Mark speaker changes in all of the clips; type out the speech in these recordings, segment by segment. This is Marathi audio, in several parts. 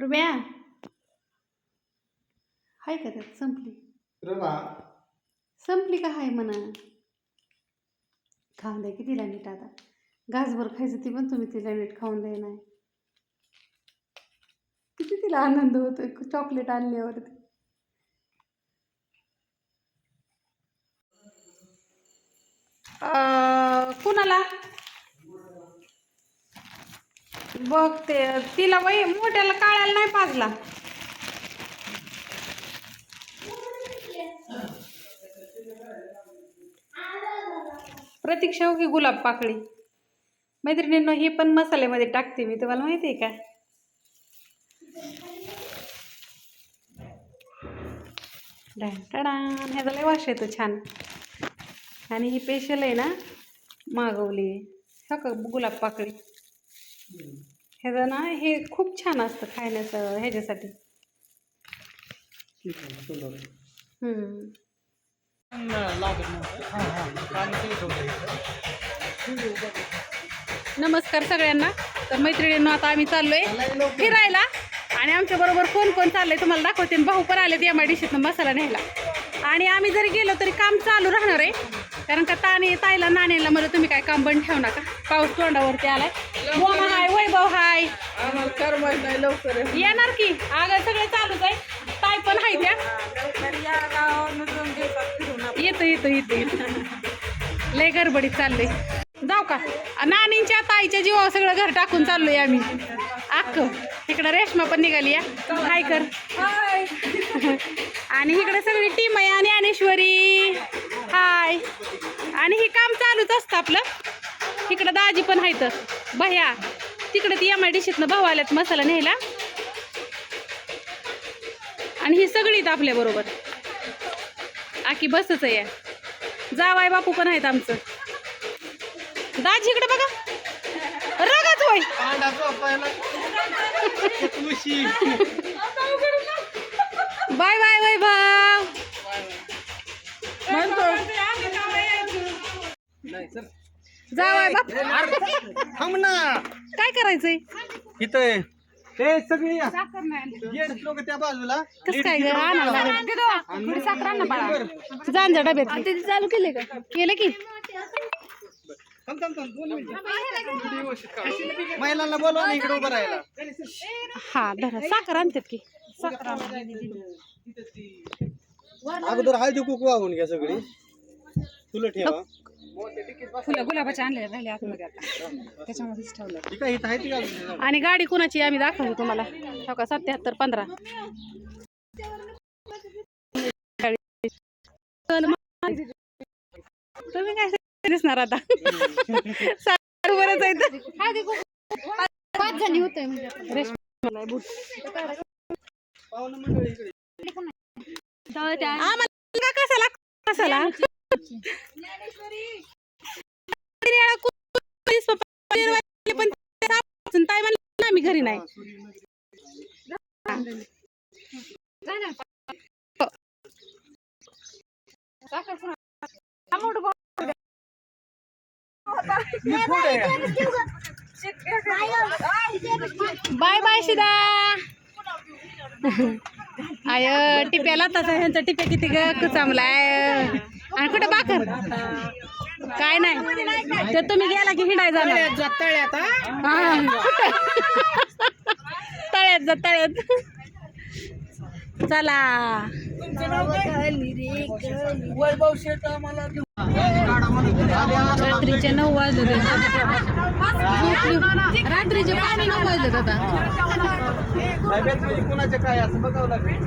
Speaker 1: रुम्या? हाय का त्यात? संपली.
Speaker 2: रवा
Speaker 1: संपली का हाय म्हणा? खाऊन द्या की तिला नीट आता. घासभर खायचं ती पण तुम्ही तिला नीट खाऊन द्याय नाही. किती तिला आनंद होतोय. चॉकलेट आणल्यावरती अं, बघ बघते. तिला वय मोठ्याला काळायला नाही पाजला. प्रतीक्षा हो की गुलाब पाकळी. मैत्रिणींनो हे पण मसाल्यामध्ये टाकते मी. तुम्हाला माहिती आहे का टडान ह्याचा लय वाश येतो छान. आणि ही स्पेशल आहे ना मागवली. हो का गुलाब पाकळी. ह्याचं ना हे खूप छान असतं खाण्याचं ह्याच्यासाठी. हम्म. नमस्कार सगळ्यांना. तर मैत्रिणींनो आता आम्ही चाललोय फिरायला. आणि आमच्या बरोबर कोण कोण चाललंय तुम्हाला दाखवते. आणि भाऊ पण आले एम आय डीशीतनं मसाला न्यायला. आणि आम्ही जरी गेलो तरी काम चालू राहणार आहे. कारण का ताने ताईला नाणेला मध्ये तुम्ही काय काम बंद ठेवू नका. पाऊस तोंडावरती आलाय. वैभव हाय. येणार की? अगं सगळे चालूच आहे. ताई पण आहे त्या
Speaker 3: या.
Speaker 1: येतो येतो येतो येतो. लय गडबडीत चाललंय. जाऊ का? नानींच्या ताईच्या जीवावर सगळं घर टाकून चाललोय आम्ही. अक्क इकडं रेशमा पण निघाली या. हाय कर.
Speaker 3: हाय.
Speaker 1: आणि इकडे सगळी टीम आहे आणि ज्ञानेश्वरी. हाय. आणि हे काम चालूच असतं आपलं. इकडं दाजी पण आहेत. भया तिकडे ती एम आय डीशीतनं भाऊ आल्यात मसाला न्यायला. आणि ही सगळीत आपल्या बरोबर. आकी बसच आहे. जावाय बापू पण आहेत आमचं. दाजी इकडे बघा. रगत होय.
Speaker 2: तुळशी
Speaker 1: बाय बाय वैभव
Speaker 3: म्हणतो.
Speaker 1: जावाय बाप.
Speaker 2: थांब ना.
Speaker 1: काय करायचंय?
Speaker 2: इथं ते सगळी जेंट्स लोक त्या बाजूला.
Speaker 1: कसं काय ग? आणावं लागेल जांजा डब्यात. चालू केले का? केलं की?
Speaker 2: थांब थांब थांब. दोन मिनिटं. महिलांना बोलवा ना इकडे उभं राहायला.
Speaker 1: हा धरा. साखर आणतात की?
Speaker 2: अगोदर हळदी कुकू वाहून घ्या सगळी. तुला ठेवा.
Speaker 3: फुलं गुलाबाचे आणले राहिले आतमध्ये आता. त्याच्यामध्येच ठेवलं.
Speaker 2: ठीक आहे इथं आहे ती अजून.
Speaker 1: आणि गाडी कुणाची आम्ही दाखवतो तुम्हाला. हो का? सत्याहत्तर पंधरा. तुम्ही काय दिसणार आता? साखर बरंच आहे तर.
Speaker 4: पाच जणी होतोय म्हणजे.
Speaker 1: बूट.
Speaker 2: पाहुणं
Speaker 1: पण ताई म्हणलं आम्ही घरी नाही बाय बाय शिदा. आय टिप्याला तसा ह्यांचा टिप्या किती ग कुचामलाय आणि कुठे बाकर काय नाही. तर तुम्ही गेला की हिंडाय जाणार.
Speaker 3: तळ्यात
Speaker 1: हा. तळ्यात जा तळ्यात. चला.
Speaker 3: वैभव शेट आम्हाला
Speaker 1: रात्रीचे नऊ वाजले रात्रीचे पाणी नऊ वाजले आता.
Speaker 2: कुणाचे काय? असं बघावं लागेल.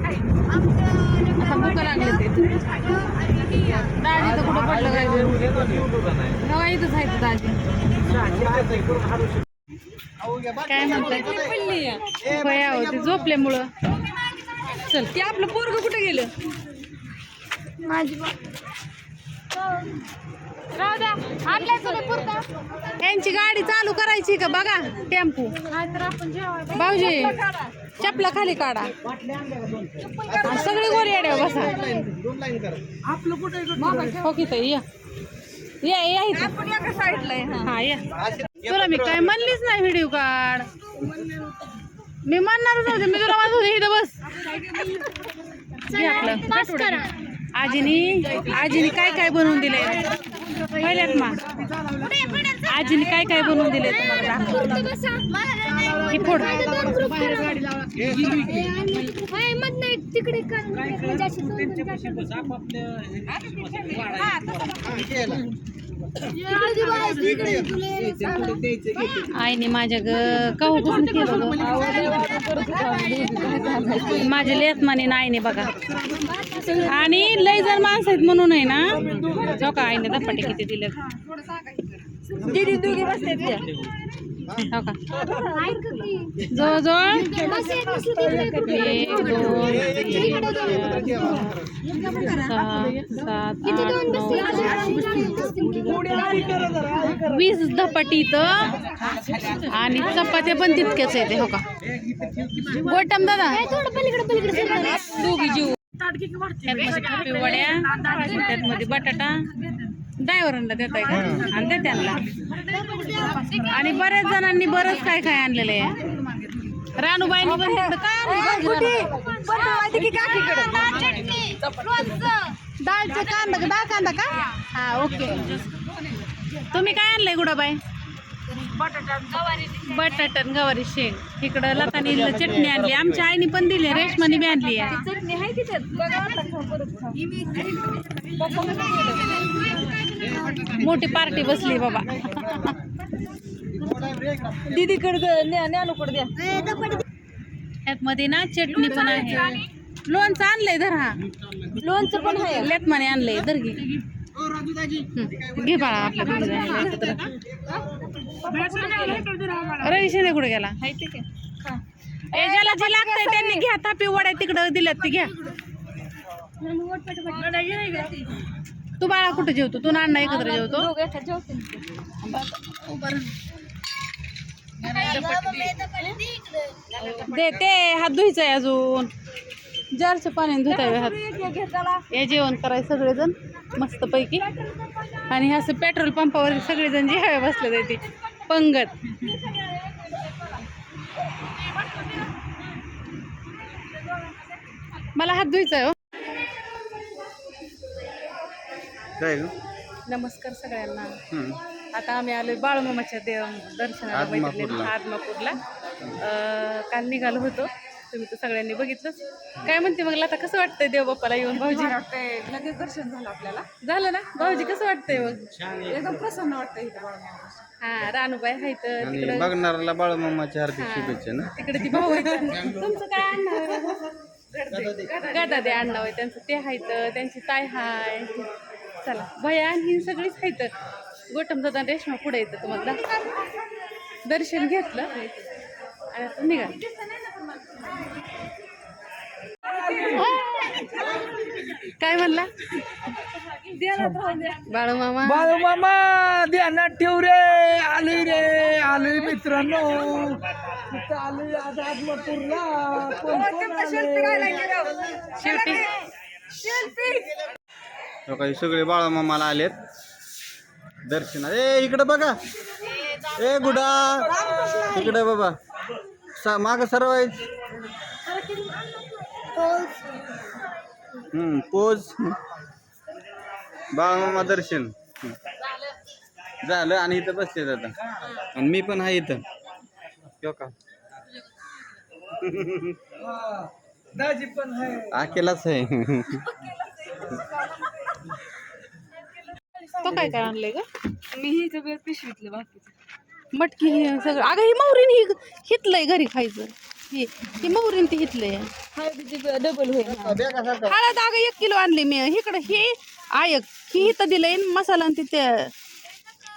Speaker 1: आता भूक लागले ते दाजी तर कुठं पडलं काय? इथंच आहे दाजी काय म्हणताय? बया हो, ते झोपल्यामुळं. चल ते आपलं पोरग कुठे गेलं?
Speaker 4: माझी
Speaker 1: यांची गाडी चालू करायची का? बघा टेम्पो. भाऊजी चपला खाली काढा. सगळी गोरी येड्या बसा.
Speaker 2: दोन लाईन करा
Speaker 3: आपलं कुठे
Speaker 1: हो की ताई, या. या या
Speaker 3: हा
Speaker 1: या. तुला मी काय म्हणलीच नाही व्हिडिओ काढ. मी म्हणणारच होते मी तुला म्हणत होते इथं बस. आजीनी आजीनी काय काय बनवून दिलंय? पहिल्यात मा. आजीने काय काय बनवून तुम्हाला. ही फोड.
Speaker 4: नाही तिकडे कर
Speaker 1: आईने माझ्या ग कवापासून केलं ग? माझ्या लेसमाने आईने बघा. आणि लय जण माणसं आहेत म्हणून आहे ना? जो का आईने दप्पाटे किती दिले हो का
Speaker 4: बसते
Speaker 1: जवळजवळ
Speaker 4: एक
Speaker 1: दोन सात आठ? नऊ. वीस धपाटी इथं आणि चपात्या पण तितक्याच येते हो का गोटम दादा. दोघी जीव वड्या त्यात मध्ये बटाटा ड्रायव्हरांना देताय का आणि ते त्यांना. आणि बऱ्याच जणांनी बरंच काय काय आणलेलं आहे. रानूबाईंनी पण काय डाळचे कांदा डाळ कांदा का? हा ओके. तुम्ही काय आणलंय गुडाबाई? बटाटन गवारी शेंग. इकडं लतानी चटणी आणली. आमच्या आईने पण दिली रेशमाने बी आणली आहे. मोठी पार्टी बसली बाबा. त्यात मध्ये ना चटणी पण आहे. लोणचं आणलंय धर हा. लोणचं पण आहे. लेतमाने आणलंय धर घे. घे बाळा आपल्या दोघी जणीला एकत्र. रवी शिंदे कुठे गेला? ए ज्याला जे लागतंय त्यांनी घ्या तापी वड्या तिकडं दिल्यात ते घ्या. तू बाळा कुठे जेवतो? तू नाना एकत्र जेवतो? दे ते हात धुयचंय अजून. जारचं पाण्याने धुताय हात. हे जेवण करायचं सगळेजण मस्त पैकी आणि असं पेट्रोल पंपावर सगळेजण जेवाय बसले ते. पंगत. मला हात धुयचा आहे हो.
Speaker 2: काय ग?
Speaker 1: नमस्कार सगळ्यांना.
Speaker 2: हम्म.
Speaker 1: आता आम्ही आलोय बाळूमामाच्या देव दर्शनाला
Speaker 2: आदमापूरला.
Speaker 1: मैत्रिणी आदमापूरला. अं, काल निघालो होतो. तुम्ही तर सगळ्यांनी बघितलंच. काय म्हणते मग आता कसं वाटतंय देव बाप्पाला येऊन भाऊजी?
Speaker 3: लगेच दर्शन झालं आपल्याला.
Speaker 1: झालं ना? भाऊजी कसं वाटतंय मग?
Speaker 3: एकदम प्रसन्न वाटतं इथं बाळूमामा.
Speaker 1: हा रानूबाई हाय तर
Speaker 2: आणि
Speaker 1: तिकडं
Speaker 2: बघणाऱ्याला बाळमामाच्या हार्दिक शुभेच्छा ना.
Speaker 1: तिकडे ती भाऊ आहेत तुमचं काय आणणार गदा दे होय त्यांचं ते हायत त्यांची ताई हाय. चला भया आणि ही सगळीच हायत गोटम दादा रेशमा पुढे येतं तुम्हाला. दर्शन घेतलं. आणि आता निघा. काय म्हणला? बाळू मामा
Speaker 5: बाळू मामा ध्यानात ठेव रे. आलोय रे आलोय मित्रांनो. आलोय आज?
Speaker 1: शेवटी
Speaker 2: हो काही सगळे बाळमामाला आलेत. दर्शना. ए इकडे बघा. ए गुडा. इकडे बाबा सा माग सरवायच. हम्म पोज. बाळमामा दर्शन. झालं आणि इथं बसते आता. आणि मी पण आहे इथं. हो का?
Speaker 5: दाजी पण आहे.
Speaker 2: आकेलाच आहे
Speaker 1: तो काय काय आणलंय ग?
Speaker 3: मी ही सगळं पिशवीतलं बाकीचं.
Speaker 1: मटकी हे सगळं. अगं ही मौरीन ही हितलंय घरी खायचं ही ही मौरीन ती
Speaker 3: डबल होईल
Speaker 1: हळद अगं एक किलो आणली मी. इकडं हे आयक ही इथं दिलंय मसाला आणि तिथे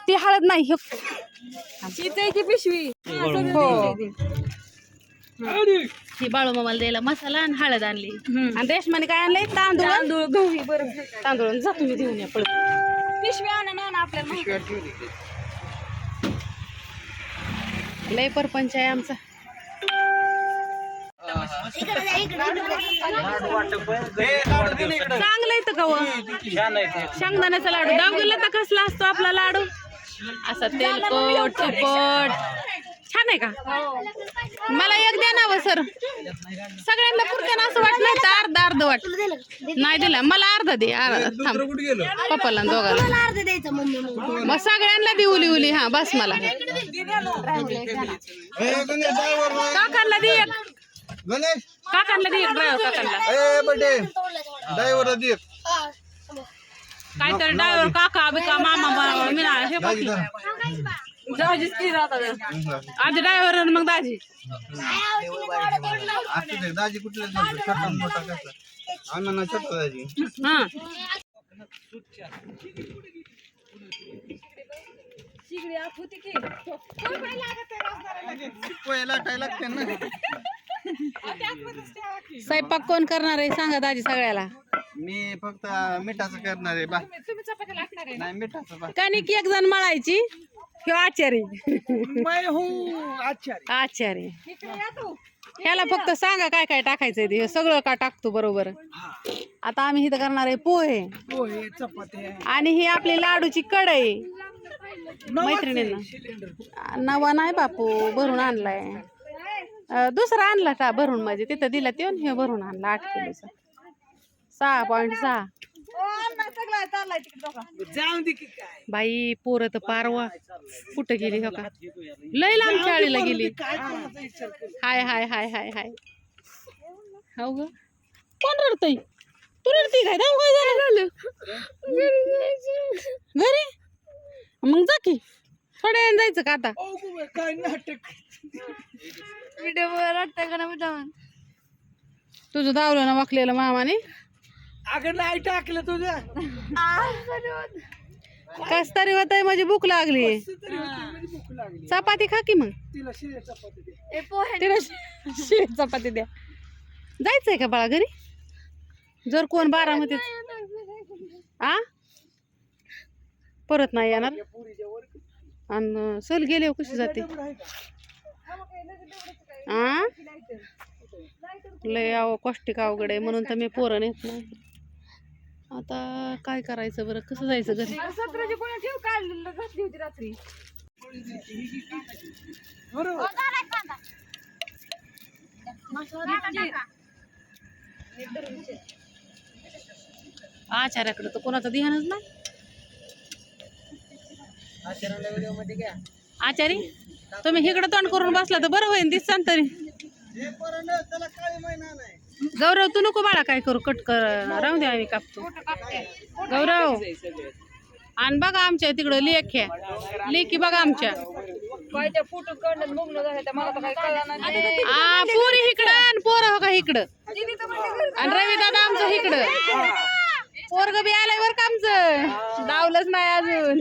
Speaker 1: ती हळद नाही हे
Speaker 3: पिशवी?
Speaker 1: हो. ही बाळू मामाला द्यायला मसाला आणि हळद आणली. आणि रेशमाने काय आणलंय? तांदूळ.
Speaker 3: तांदूळ गहू बरं.
Speaker 1: तांदूळ जा तुम्ही देऊन या पळत
Speaker 3: पिशवी आणा ना आपल्याला माहिती.
Speaker 1: लय परपंच आहे आमचा. चांगलं येतं का शेंगदाण्याचा लाडू. दहावीला तर कसला असतो आपला लाडू? असा तेलकट चिपट. छान आहे का? मला एक द्या ना सर. सगळ्यांना पुरते ना असं वाटलं तर अर्ध अर्ध वाट. नाही दिला. मला अर्धा दे. अर्धा थांब. पप्पाला दोघांना
Speaker 4: अर्ध मग
Speaker 1: सगळ्यांना दे उली उली. हा बस मला. काकांना दे एक.
Speaker 2: गणेश
Speaker 1: काकांना दे एक ड्रायव्हर काकांना
Speaker 2: ए बड्डे ड्रायव्हर दे
Speaker 1: काहीतरी ड्रायव्हर काका बिका मामा बा- मी ना हे
Speaker 2: दाजी धरा.
Speaker 1: दाजी। आधी ड्रायव्हर मग दाजी?
Speaker 2: असू दे दाजी कुठल्या दिवशी छोटा न मोठा कसा अण्णा छोटा दाजी.
Speaker 1: हा.
Speaker 2: पोहे लाटायला लागते ना.
Speaker 1: स्वयंपाक कोण करणार आहे? सांगा दाजी सगळ्याला.
Speaker 2: मी फक्त मिठाचं करणार आहे बा. नाही मिठाचं बा.
Speaker 1: कणिक एक जण मळायची? किंवा आचारी.
Speaker 5: मैं हूँ आचार्य
Speaker 1: आचारी. ह्याला फक्त सांगा काय काय टाकायचंय ते. हे सगळं का टाकतो बरोबर? आता आम्ही इथं करणार आहे पोहे.
Speaker 5: पोहे चपात्या.
Speaker 1: आणि ही आपली लाडूची कढई. मैत्रिणींना. नवा नाही बापू भरून आणलाय. दुसरा आणला का भरून म्हणजे? तिथं दिला ते हे भरून आणला आठ किलोचा. सहा पॉईंट सहा. बाई पोरं तर पारवा. कुठं गेली हो का? लय लांब शाळेला गेली. हाय हाय हाय हाय हाय. हो ग. कोण रडतय? तू रडती काय? जाऊ काय झालं? घरी? मग जा की. थोड्या वेळाने जायचं का आता?
Speaker 5: काय नाटक?
Speaker 1: तुझं धावलं ना वाकलेलं मामाने?
Speaker 5: अगं नाही टाकलं तुझं.
Speaker 1: कस तरी होत माझी भूक लागली.
Speaker 5: तरी होती, म्हणजे भूक लागली.
Speaker 1: चपाती खा की मग.
Speaker 5: तिला शिळे चपाती दे.
Speaker 1: तिला शि- शिळी चपाती द्या. जायचंय का बाळा घरी? जर कोण बारामतीत? आ? परत नाही येणार? आणि सल गेले कशी जाते. आ? लय अव कष्टिक अवघड आहे म्हणून तर मी पोरं नेत नाही आता काय करायचं बरं? कसं जायचं घरी?
Speaker 5: बरोबर.
Speaker 1: आचार्याकडे तर कोणाचं ध्यानच नाही. आचारी तुम्ही इकडे तोंड करून बसला तर बरं होईल दिससान तरी.
Speaker 2: हे
Speaker 1: गौरव तू नको बाळा काय करू कट कर. राहू दे आम्ही कापतो. गौरव आणि बघा आमच्या तिकडं लेख आहे. लेखी बघा आमच्या. पुरी इकडं आणि पोरं हो का इकडं आणि रवी दादा आमचं इकडं पोरग बी आलंय बरं का आमचं. डावलंच नाही अजून.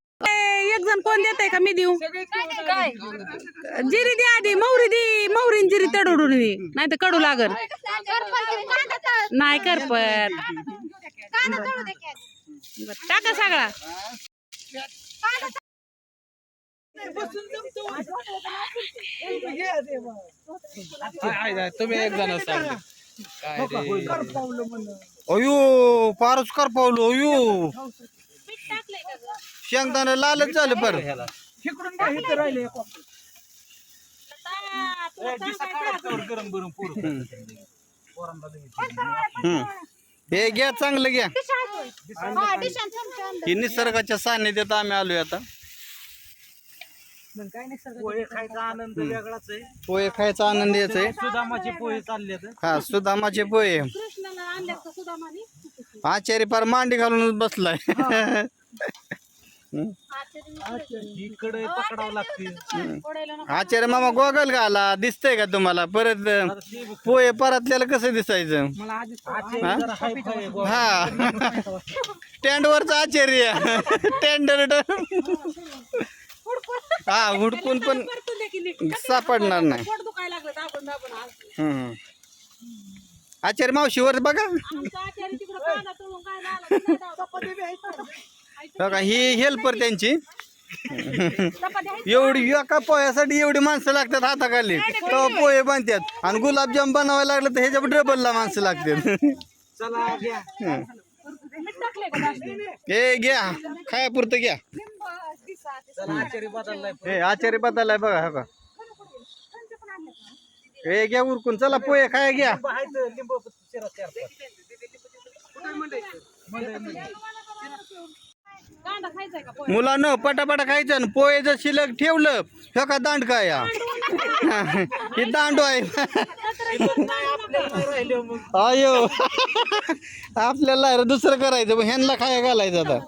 Speaker 1: एक जण कोण देत का? मी देऊ. जिरी दे आधी मौरी दे मौरीन जिरी तडून दे नाही तर कडू लागल. नाही करपत. टाका सगळा.
Speaker 2: तुम्ही एक जण
Speaker 5: पावलं म्हणलं
Speaker 2: अयो फारच कर पावलो अयो. शेंगदाणा लालच झालं पर
Speaker 5: इथं राहिले.
Speaker 2: हम्म. हे घ्या चांगलं घ्या. ही निसर्गाच्या सान्निध्यात आम्ही आलोय आता.
Speaker 5: पोहे खायचा आनंद वेगळाच आहे.
Speaker 2: पोहे खायचा आनंद याच आहे.
Speaker 5: सुदामाचे पोहे चालले
Speaker 2: हा सुदामाचे पोहे. आचारी फार मांडी घालूनच बसलाय.
Speaker 5: इकडे पकडावं लागते
Speaker 2: आचार्य मामा गोगल घाला दिसतंय का तुम्हाला? परत पोहे परतल्याला कसं दिसायचं? हा? हा. स्टँड वरचा आचार्य. टेंडर हा हुडकून पण सापडणार नाही. आचार्य मावशीवर बघा. बघा ही हेल्पर त्यांची. एवढी एका पोह्यासाठी एवढी माणसं लागतात हाताखाली. तेव्हा पोहे बांधतात. आणि गुलाबजाम बनवायला लागलं तर ह्याच्या डबलला माणसं लागतात. हं. हे घ्या. खायापुरतं घ्या. हे आचार्य बदललाय बघा हो का हे घ्या उरकून. चला पोहे खाया घ्या. मुलांना पटापटा खायचं आणि पोहे जर शिल्लक ठेवलं हे का दांड काय? हे दांडू आहे. अयो आपल्याला दुसरं करायचं मग ह्यांना खाया घालायचं आता.